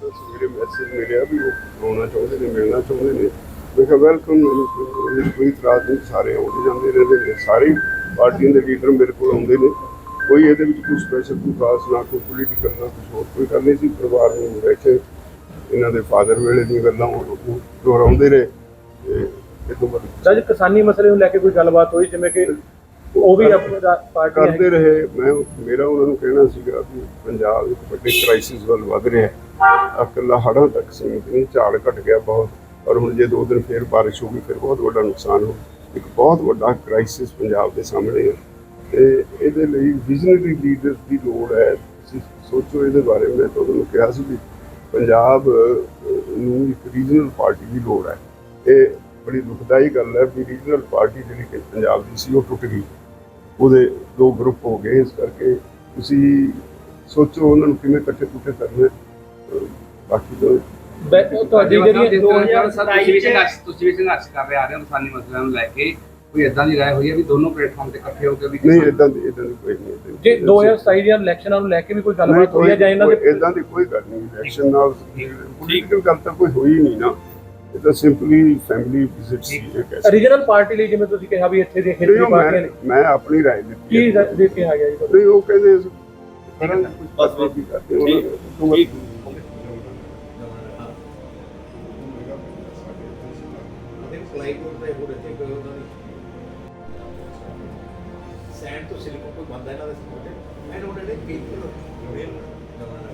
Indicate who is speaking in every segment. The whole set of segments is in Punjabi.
Speaker 1: ਤਾਂ ਸਵੇਰੇ ਮੈਸੇਜ ਮਿਲਿਆ ਵੀ ਉਹ ਆਉਣਾ ਚਾਹੁੰਦੇ ਨੇ, ਮਿਲਣਾ ਚਾਹੁੰਦੇ ਨੇ। ਮੈਂ ਕਿਹਾ ਵੈਲਕਮ ਮੈਨੂੰ ਕੋਈ ਇਤਰਾਜ਼ ਨਹੀਂ, ਸਾਰੇ ਆਉਂਦੇ ਜਾਂਦੇ ਰਹਿੰਦੇ ਨੇ। ਸਾਰੇ ਪਾਰਟੀਆਂ ਦੇ ਲੀਡਰ ਮੇਰੇ ਕੋਲ ਆਉਂਦੇ ਨੇ। ਕੋਈ ਇਹਦੇ ਵਿੱਚ ਕੋਈ ਸਪੈਸ਼ਲ ਕੋਈ ਖਾਸ ਨਾ, ਕੋਈ ਪੋਲੀਟੀਕਲ ਨਾ ਕੁਝ ਹੋਰ ਕੋਈ ਗੱਲ ਨਹੀਂ ਸੀ। ਪਰਿਵਾਰ ਨੂੰ ਬੈਠੇ, ਇਹਨਾਂ ਦੇ ਫਾਦਰ ਵੇਲੇ ਦੀਆਂ ਗੱਲਾਂ ਉਹ ਦੁਹਰਾਉਂਦੇ ਰਹੇ। ਇਹ ਤੋਂ ਬਾਅਦ
Speaker 2: ਜਦ ਕਿਸਾਨੀ ਮਸਲੇ ਨੂੰ ਲੈ ਕੇ ਕੋਈ ਗੱਲਬਾਤ ਹੋਈ? ਜਿਵੇਂ ਕਿ ਉਹ ਵੀ ਆਪਣੀ ਪਾਰਟੀ
Speaker 1: ਕਰਦੇ ਰਹੇ। ਮੈਂ ਮੇਰਾ ਉਹਨਾਂ ਨੂੰ ਕਹਿਣਾ ਸੀਗਾ ਵੀ ਪੰਜਾਬ ਇੱਕ ਵੱਡੇ ਕ੍ਰਾਈਸਿਸ ਵੱਲ ਵਧ ਰਿਹਾ ਹੈ। ਇਕੱਲਾ ਹੜ੍ਹਾਂ ਤੱਕ ਸੀਮਿਤ ਨਹੀਂ ਝਾੜ ਘਟ ਗਿਆ ਬਹੁਤ। ਔਰ ਹੁਣ ਜੇ ਦੋ ਦਿਨ ਫੇਰ ਬਾਰਿਸ਼ ਹੋ ਗਈ ਫਿਰ ਬਹੁਤ ਵੱਡਾ ਨੁਕਸਾਨ ਹੋ ਇੱਕ ਬਹੁਤ ਵੱਡਾ ਕ੍ਰਾਈਸਿਸ ਪੰਜਾਬ ਦੇ ਸਾਹਮਣੇ ਹੈ। ਤੇ ਇਹਦੇ ਲਈ ਵਿਜ਼ਨਰੀ ਲੀਡਰਸ ਦੀ ਲੋੜ ਹੈ। ਤੁਸੀਂ ਸੋਚੋ ਇਹਦੇ ਬਾਰੇ ਮੈਂ ਤੁਹਾਨੂੰ ਕਿਹਾ ਸੀ ਵੀ ਪੰਜਾਬ ਨੂੰ ਇੱਕ ਰੀਜਨਲ ਪਾਰਟੀ ਦੀ ਲੋੜ ਹੈ। ਇਹ ਬੜੀ ਦੁਖਦਾਈ ਗੱਲ ਹੈ ਵੀ ਰੀਜਨਲ ਪਾਰਟੀ ਜਿਹੜੀ ਕਿ ਪੰਜਾਬ ਦੀ ਸੀ ਉਹ ਟੁੱਟ ਗਈ। ਉਹਦੇ ਦੋ ਗਰੁੱਪ ਹੋ ਗਏ। ਇਸ ਕਰਕੇ ਤੁਸੀਂ ਸੋਚੋ ਉਹਨਾਂ ਨੂੰ ਕਿਵੇਂ ਇਕੱਠੇ ਕੁੱਠੇ ਕਰਨਾ। ਬਾਕੀ ਤਾਂ
Speaker 2: ਤੁਹਾਡੀ ਜਿਹੜੀ 2027
Speaker 3: ਤੁਸੀਂ ਵੀ ਸੰਘਰਸ਼ ਤੁਸੀਂ ਵੀ ਸੰਘਰਸ਼ ਕਰ ਰਹੇ ਆ ਰਹੇ ਹੋ ਕਿਸਾਨੀ ਮਸਲਿਆਂ ਨੂੰ ਲੈ ਕੇ। ਕੋਈ ਇਦਾਂ ਦੀ ਰਾਏ ਹੋਈ ਹੈ ਵੀ ਦੋਨੋਂ ਪਲੇਟਫਾਰਮ ਤੇ ਇਕੱਠੇ ਹੋ ਕੇ ਵੀ
Speaker 1: ਨਹੀਂ ਇਦਾਂ ਦੀ ਇਦਾਂ ਦੀ ਕੋਈ ਨਹੀਂ
Speaker 2: ਜੇ 2027 ਦੀਆਂ ਇਲੈਕਸ਼ਨਾਂ ਨੂੰ ਲੈ ਕੇ ਵੀ ਕੋਈ ਗੱਲਬਾਤ ਹੋਈ ਹੈ ਜਾਂ ਇਹਨਾਂ ਦੇ
Speaker 1: ਇਦਾਂ ਦੀ ਕੋਈ ਗੱਲ ਨਹੀਂ। ਇਲੈਕਸ਼ਨ ਨਾਲ ਪੋਲੀਟੀਕਲ ਗੱਲ ਤਾਂ ਕੋਈ ਹੋਈ ਨਹੀਂ ਨਾ। ਇਹ ਤਾਂ ਸਿੰਪਲੀ ਫੈਮਿਲੀ ਵਿਜ਼ਿਟ ਸੀ ਇਹ ਕਹਿ ਸਕਦੇ
Speaker 2: ਰੀਜਨਲ ਪਾਰਟੀ ਲਈ ਜਿਵੇਂ ਤੁਸੀਂ ਕਿਹਾ ਵੀ ਇੱਥੇ ਦੇ
Speaker 1: ਨਹੀਂ,
Speaker 2: ਖੇਤਰੀ
Speaker 1: ਉਹ
Speaker 2: ਪਾਰਟੀਆਂ ਨੇ
Speaker 1: ਮੈਂ ਮੈਂ ਆਪਣੀ ਰਾਏ ਦਿੱਤੀ
Speaker 2: ਕੀ
Speaker 1: ਹੈ।
Speaker 2: ਦੇ ਕੇ ਆ ਗਿਆ ਜੀ ਤੁਹਾਨੂੰ?
Speaker 1: ਨਹੀਂ ਉਹ ਕਹਿੰਦੇ ਕਰਾਂਗੇ ਕੁਝ ਬਸ ਕੀ ਕਰਦੇ ਉਹਨਾਂ ਨੂੰ
Speaker 3: ਠੀਕ।
Speaker 4: ਪਲਾਈਵੁੱਡ ਦੇ ਹੋਰ ਇੱਥੇ ਕੋਈ ਉਹਨਾਂ ਦੀ ਸੈਂਡ ਤੋਂ ਸਿਲਿਕਨ ਕੋਈ ਬੰਦਾ ਇਹਨਾਂ ਦੇ ਸਮੋਟੇ ਮੈਂ ਉਹਨਾਂ ਨੇ ਪੀਪਲ ਮੇਲ ਹਾਂ ਉਹਦੇ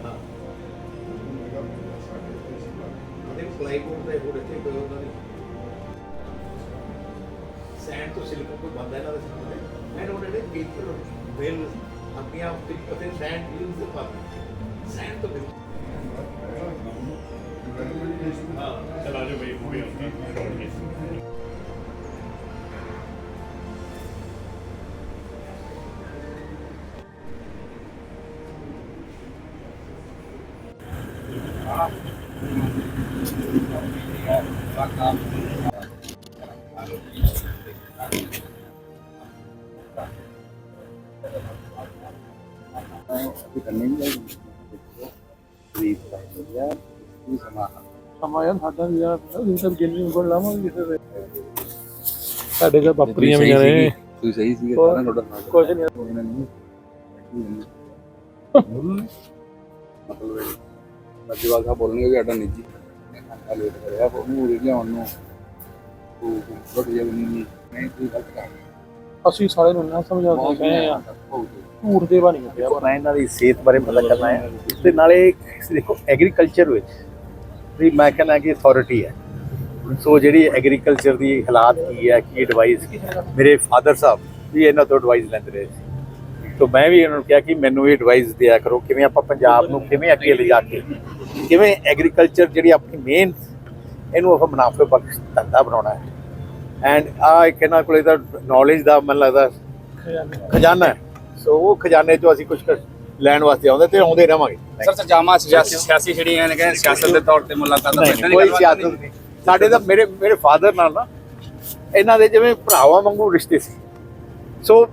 Speaker 4: ਪਲਾਈਵੁੱਡ ਦੇ ਹੋਰ ਇੱਥੇ ਕੋਈ ਉਹਨਾਂ ਦੀ ਸੈਂਡ ਤੋਂ ਸਿਲਿਕਨ ਕੋਈ ਬੰਦਾ ਇਹਨਾਂ ਦੇ ਸਮੋਟੇ ਮੈਂ ਉਹਨਾਂ ਨੇ ਪੀਪਲ ਮੇਲ ਆਪਣੀਆਂ ਪਤੇ ਸੈਂਡ ਯੂਜ਼ ਦੇ ਪਾ ਸੈਂਡ ਤੋਂ ਬਿਲਕੁਲ
Speaker 2: ਸਮਾਂ ਯਾਰ ਸਾਡਾ ਵੀ ਯਾਰ ਅਸੀਂ ਤਾਂ ਗਿੰਨੀ ਉਂਗਲ ਲਾਵਾਂਗੇ ਕਿਸੇ ਦੇ। ਸਾਡੇ ਤਾਂ ਬਾਪਰੀਆਂ ਵੀ ਨੇ
Speaker 5: ਤੁਸੀਂ ਸਹੀ ਸੀਗੇ? ਸਾਰਾ ਤੁਹਾਡਾ ਨਾਲ
Speaker 2: ਕੁਝ ਨਹੀਂ।
Speaker 5: ਮਤਲਬ ਇਹ ਮੱਜਵਾਲ ਸਾਹਿਬ ਬੋਲਣਗੇ ਕਿ ਸਾਡਾ ਨਿੱਜੀ ਆ ਲੇਟ ਕਰਿਆ ਉਹਨੂੰ ਉਰੇ ਲਿਆਉਣ ਨੂੰ ਉਹ ਰੋਟ ਜਿਹਾ ਵੀ ਨਹੀਂ ਨਹੀਂ ਤੁਸੀਂ ਗਲਤ ਕਰ
Speaker 2: ਅਸੀਂ ਸਾਰੇ ਨੂੰ ਨਾ ਸਮਝਾ ਸਕਦੇ ਆ ਝੂਠ ਦੇ ਬਣੀ ਪਿਆ
Speaker 4: ਦੇਖੋ ਮੈਂ ਇਹਨਾਂ ਦੀ ਸਿਹਤ ਬਾਰੇ ਪਤਾ ਕਰਨਾ ਹੈ ਤੇ ਨਾਲੇ ਦੇਖੋ ਐਗਰੀਕਲਚਰ ਵਿੱਚ ਵੀ ਮੈਂ ਕਹਿੰਦਾ ਕਿ ਅਥਾਰਟੀ ਹੈ। ਸੋ ਜਿਹੜੀ ਐਗਰੀਕਲਚਰ ਦੀ ਹਾਲਾਤ ਕੀ ਹੈ ਕੀ ਐਡਵਾਈਸ ਮੇਰੇ ਫਾਦਰ ਸਾਹਿਬ ਵੀ ਇਹਨਾਂ ਤੋਂ ਐਡਵਾਈਸ ਲੈਂਦੇ ਰਹੇ ਸੀ। ਤੋਂ ਮੈਂ ਵੀ ਇਹਨਾਂ ਨੂੰ ਕਿਹਾ ਕਿ ਮੈਨੂੰ ਇਹ ਐਡਵਾਈਸ ਦਿਆ ਕਰੋ ਕਿਵੇਂ ਆਪਾਂ ਪੰਜਾਬ ਨੂੰ ਕਿਵੇਂ ਅੱਗੇ ਲਿਜਾ ਕੇ ਕਿਵੇਂ ਐਗਰੀਕਲਚਰ ਜਿਹੜੀ ਆਪਣੀ ਮੇਨ ਇਹਨੂੰ ਆਪਾਂ ਮੁਨਾਫੇ ਬਖਸ਼ ਧੰਦਾ ਬਣਾਉਣਾ ਹੈ। ਐਂਡ ਆ ਇੱਕ ਇਹਨਾਂ ਕੋਲੇ ਤਾਂ ਨੌਲੇਜ ਦਾ ਮੈਨੂੰ ਲੱਗਦਾ ਖਜ਼ਾਨਾ। ਹੈ। ਸੋ ਉਹ ਖਜ਼ਾਨੇ ਚੋਂ ਅਸੀਂ ਕੁਝ ਲੈਣ ਵਾਸਤੇ ਆਉਂਦੇ ਤੇ ਆਉਂਦੇ ਰਵਾਂਗੇ
Speaker 3: ਸਰ ਸਜਾਮਾ ਸਿਆਸੀ ਸਿਆਸੀ ਜਿਹੜੀਆਂ ਨੇ ਕਹਿੰਦੇ ਸਿਆਸਤ ਦੇ ਤੌਰ ਤੇ ਮੁਲਾਕਾਤ
Speaker 4: ਨਹੀਂ, ਕੋਈ ਸਿਆਸਤ ਨਹੀਂ। ਸਾਡੇ ਤਾਂ ਮੇਰੇ ਮੇਰੇ ਫਾਦਰ ਨਾਲ ਨਾ ਇਹਨਾਂ ਦੇ ਜਿਵੇਂ ਭਰਾਵਾਂ ਵਾਂਗੂ ਰਿਸ਼ਤੇ ਸੀ। ਸੋ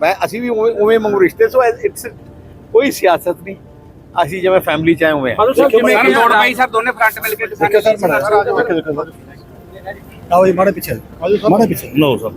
Speaker 4: ਮੈਂ ਅਸੀਂ ਵੀ ਉਵੇਂ ਉਵੇਂ ਵਾਂਗੂ ਰਿਸ਼ਤੇ ਸੋ ਇਟਸ ਕੋਈ ਸਿਆਸਤ ਨਹੀਂ। ਅਸੀਂ ਜਿਵੇਂ ਫੈਮਿਲੀ ਚ ਆਏ ਹੋਏ ਹਾਂ।
Speaker 2: ਸਰ ਜਿਵੇਂ
Speaker 3: ਸਰ
Speaker 2: ਕਿ
Speaker 3: ਲੋੜ ਪਈ ਸਰ ਦੋਨੇ ਫਰੰਟ ਮਿਲ ਕੇ ਕਿਸਾਨੀ
Speaker 6: ਆਓ ਜੀ ਮਾੜੇ ਪਿੱਛੇ। ਮਾੜੇ ਪਿੱਛੇ। ਲੋ ਸਰ।